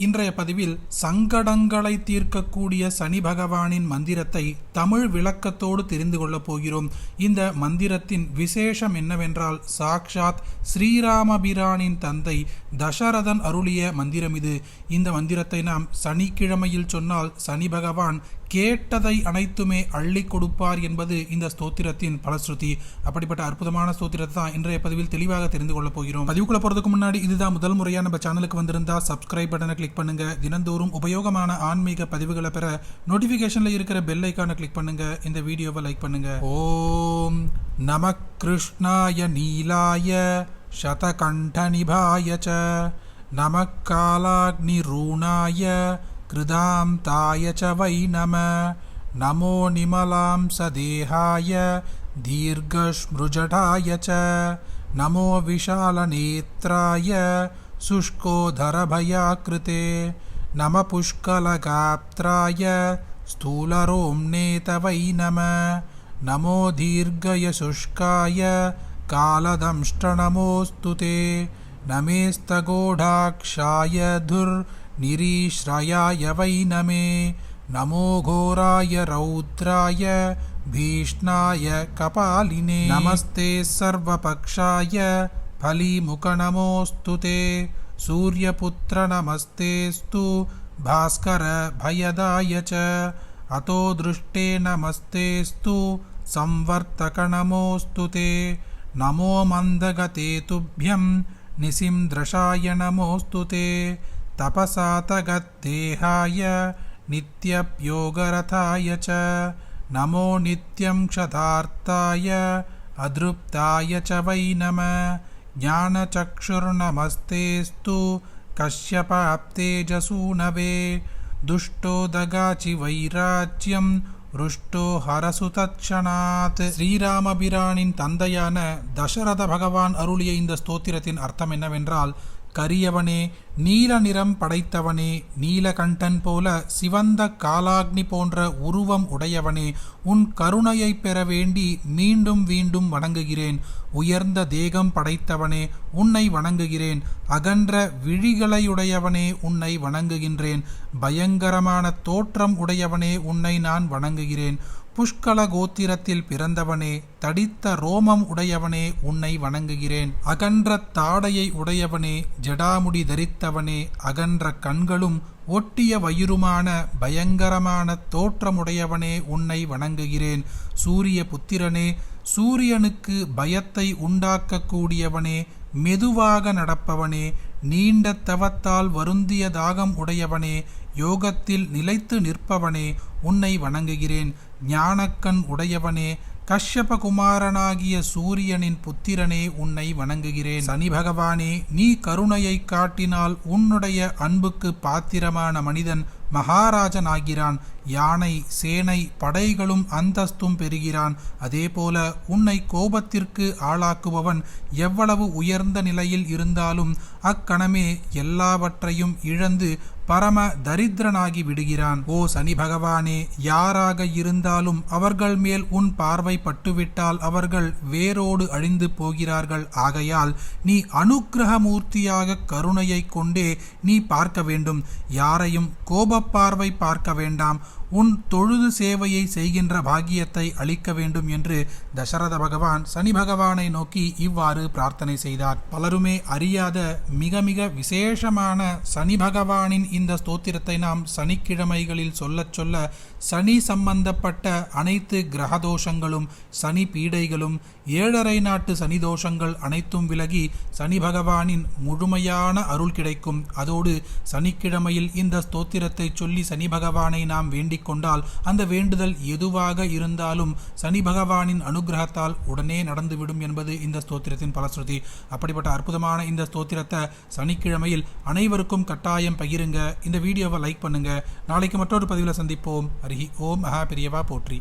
இன்றைய பதிவில் சங்கடங்களை தீர்க்கக்கூடிய சனி பகவானின் மந்திரத்தை தமிழ் விளக்கத்தோடு தெரிந்து கொள்ளப் போகிறோம். இந்த மந்திரத்தின் விசேஷம் என்னவென்றால் சாக்ஷாத் ஸ்ரீராமபிரானின் தந்தை தசரதன் அருளிய மந்திரம் இது. இந்த மந்திரத்தை நாம் சனிக்கிழமையில் சொன்னால் சனி பகவான் கேட்டதை அனைத்துமே அள்ளி கொடுப்பார் என்பது இந்த ஸ்தோத்திரத்தின் பலஸ்ருதி. அப்படிப்பட்ட அற்புதமான ஸ்தோத்திரத்தை தான் இன்றைய பதிவில் தெளிவாக தெரிந்து கொள்ளப் போகிறோம். பதிவுக்குள்ள போகிறதுக்கு முன்னாடி இதுதான் முதல் முறையாக நம்ம சேனலுக்கு வந்திருந்தா சப்ஸ்கிரைப் பட்டனை கிளிக் பண்ணுங்க. தினந்தோறும் உபயோகமான ஆன்மீக பதிவுகளை பெற நோட்டிபிகேஷன்ல இருக்கிற பெல் ஐக்கானை கிளிக் பண்ணுங்க. இந்த வீடியோவை லைக் பண்ணுங்க. ஓம் நம கிருஷ்ணாய நீலாய சதகண்டனிபாய ச. நம காலாக்னி ரூணாய कृदान्ताय च वै नम। नमो निमलां सदेहाय दीर्घस्मृजटाय च। नमो विशालनेत्राय शुष्कोधरभयाकृते नम पुष्कलगात्राय स्थूलरोम्नेत वै नम। नमो दीर्घयशुष्काय कालदंष्टनमोऽस्तु ते। नमेस्तगोढाक्षाय धुर्निरीश्रयाय वै नमे नमो घोराय रौद्राय भीष्णाय कपालिने। नमस्ते सर्वपक्षाय फलीमुखनमोऽस्तु ते। सूर्यपुत्रनमस्तेऽस्तु भास्करभयदाय च। अतो दृष्टे नमस्तेऽस्तु संवर्तकनमोऽस्तु ते। नमो मन्दगते तुभ्यं निसिंद्रशाय नमोऽस्तु ते तपसातगद्देहाय नित्यप्योगरथाय च नमो नित्यं क्षतार्ताय अदृप्ताय च वै नम ज्ञानचक्षुर्नमस्तेऽस्तु कश्यपाप्तेजसूनवे दुष्टोदगाचि वैराज्यं ருஷ்டோ ஹரசு தட்சணாத் ஸ்ரீராமபிரானின் தந்தையான தசரத பகவான் அருளிய இந்த ஸ்தோத்திரத்தின் அர்த்தம் என்னவென்றால் கரியவனே நீல நிறம் படைத்தவனே நீலகண்டன் போல சிவந்த காலாக்னி போன்ற உருவம் உடையவனே உன் கருணையை பெற வேண்டி மீண்டும் மீண்டும் வணங்குகிறேன். உயர்ந்த தேகம் படைத்தவனே உன்னை வணங்குகிறேன். அகன்ற விழிகளையுடையவனே உன்னை வணங்குகின்றேன். பயங்கரமான தோற்றம் உடையவனே உன்னை நான் வணங்குகிறேன். புஷ்கல கோத்திரத்தில் பிறந்தவனே தடித்த ரோமம் உடையவனே உன்னை வணங்குகிறேன். அகன்ற தாடையை உடையவனே ஜடாமுடி தரித்த தரித்தவனே அகன்ற கண்களும் ஒட்டிய வயிறுமான பயங்கரமான தோற்றமுடையவனே உன்னை வணங்குகிறேன். சூரிய புத்திரனே சூரியனுக்கு பயத்தை உண்டாக்கக்கூடியவனே மெதுவாக நடப்பவனே நீண்ட தவத்தால் வருந்திய தாகம் உடையவனே யோகத்தில் நிலைத்து நிற்பவனே உன்னை வணங்குகிறேன். ஞானக்கண் உடையவனே கஷ்யபகுமாரனாகிய சூரியனின் புத்திரனே உன்னை வணங்குகிறேன். சனி பகவானே நீ கருணையை காட்டினால் உன்னுடைய அன்புக்கு பாத்திரமான மனிதன் மகாராஜனாகிறான். யானை சேனை படைகளும் அந்தஸ்தும் பெறுகிறான். அதேபோல உன்னை கோபத்திற்கு ஆளாக்குபவன் எவ்வளவு உயர்ந்த நிலையில் இருந்தாலும் அக்கணமே எல்லாவற்றையும் இழந்து பரம தரித்திரனாகி விடுகிறான். ஓ சனி பகவானே யாராக இருந்தாலும் அவர்கள் மேல் உன் பார்வை பட்டுவிட்டால் அவர்கள் வேரோடு அழிந்து போகிறார்கள். ஆகையால் நீ அனுக்கிரகமூர்த்தியாக கருணையை கொண்டே நீ பார்க்க வேண்டும். யாரையும் கோபப்பார்வை பார்க்க வேண்டாம். உன் தொழுது சேவையை செய்கின்ற பாக்கியத்தை அளிக்க வேண்டும் என்று தசரத பகவான் சனி பகவானை நோக்கி இவ்வாறு பிரார்த்தனை செய்தார். பலருமே அறியாத மிக மிக விசேஷமான சனி பகவானின் இந்த ஸ்தோத்திரத்தை நாம் சனிக்கிழமைகளில் சொல்லச் சொல்ல சனி சம்பந்தப்பட்ட அனைத்து கிரகதோஷங்களும் சனி பீடைகளும் ஏழரை நாட்டு சனி தோஷங்கள் அனைத்தும் விலகி சனி பகவானின் முழுமையான அருள் கிடைக்கும். அதோடு சனிக்கிழமையில் இந்த ஸ்தோத்திரத்தை சொல்லி சனி பகவானை நாம் வேண்டிக் கொண்டால் அந்த வேண்டுதல் எதுவாக இருந்தாலும் சனி பகவானின் அனுகிரகத்தால் உடனே நடந்துவிடும் என்பது இந்த ஸ்தோத்திரத்தின் பலஸ்ருதி. அப்படிப்பட்ட அற்புதமான இந்த ஸ்தோத்திரத்தை சனிக்கிழமையில் அனைவருக்கும் கட்டாயம் பகிருங்க. இந்த வீடியோவை லைக் பண்ணுங்க. நாளைக்கு மற்றொரு பதிவில் சந்திப்போம். அருகி ஓம். மகா பெரியவா போற்றி.